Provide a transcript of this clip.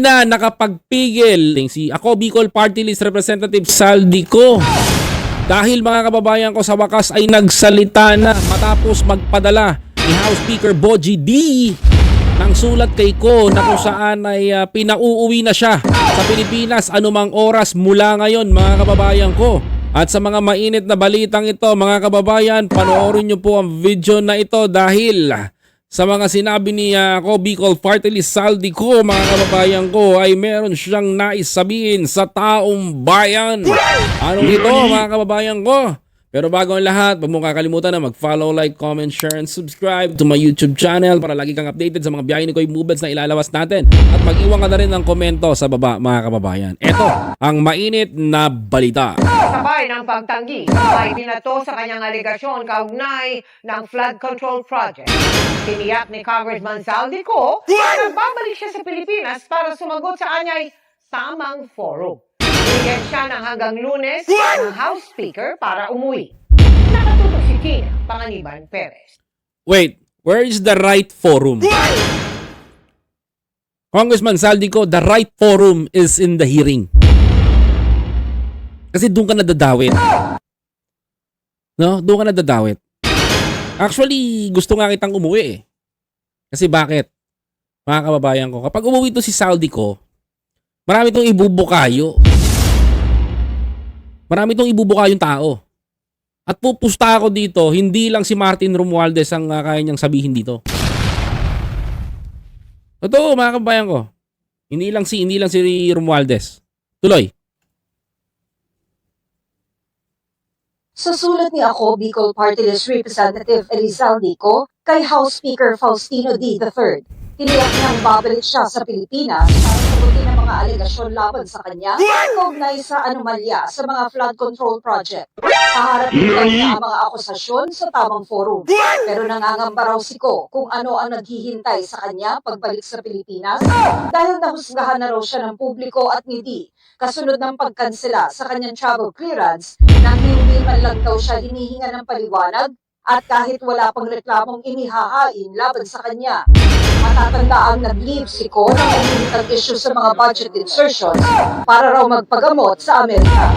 na nakapagpigil si ako Bicol Party List Representative Saldico. Dahil mga kababayan ko sa wakas ay nagsalita na matapos magpadala ni House Speaker Boji D ng sulat kay Ko na kung saan ay ah, pinauuwi na siya sa Pilipinas anumang oras mula ngayon mga kababayan ko. At sa mga mainit na balitang ito mga kababayan, panoorin niyo po ang video na ito dahil sa mga sinabi ni uh, ako Bicol Party List Saldi ko mga kababayan ko ay meron siyang nais sabihin sa taong bayan. Anong ito mga kababayan ko? Pero bago ang lahat, huwag mong kakalimutan na mag-follow, like, comment, share, and subscribe to my YouTube channel para lagi kang updated sa mga biyahe ni Koy Movements na ilalabas natin. At mag-iwan ka na rin ng komento sa baba mga kababayan. Ito ang mainit na balita. Sabay ng pagtanggi, ay binato sa kanyang aligasyon kaugnay ng flood control project. Tiniyak ni Congressman Saldico na babalik siya sa Pilipinas para sumagot sa anyay tamang forum. Binigyan siya ng hanggang lunes ng House Speaker para umuwi. Nakatutok si Tina Panganiban Perez. Wait, where is the right forum? Congressman Saldico, the right forum is in the hearing. Kasi doon ka nadadawit. No? Doon ka nadadawit. Actually, gusto nga kitang umuwi eh. Kasi bakit? Mga kababayan ko, kapag umuwi to si Saldico, marami itong ibubukayo. Marami itong ibubukayong tao. At pupusta ako dito, hindi lang si Martin Romualdez ang uh, kaya niyang sabihin dito. Totoo, mga kabayan ko. Hindi lang si hindi lang si Romualdez. Tuloy. Sa sulat ni ako, Bicol Party List Representative Elizalde Dico, kay House Speaker Faustino D. III, tiniyak niyang babalik siya sa Pilipinas para sagutin ang mga alegasyon laban sa kanya kaugnay sa anomalya sa mga flood control project. Haharapin lang niya ang mga akusasyon sa tamang forum. Pero nangangamba raw si Ko kung ano ang naghihintay sa kanya pagbalik sa Pilipinas dahil nahusgahan na raw siya ng publiko at ngiti kasunod ng pagkansela sa kanyang travel clearance nang hindi man lang daw siya hinihinga ng paliwanag at kahit wala pang reklamong inihahain laban sa kanya. Matatanda ang nag-leave si Ko ng uminit issue sa mga budget insertions para raw magpagamot sa Amerika.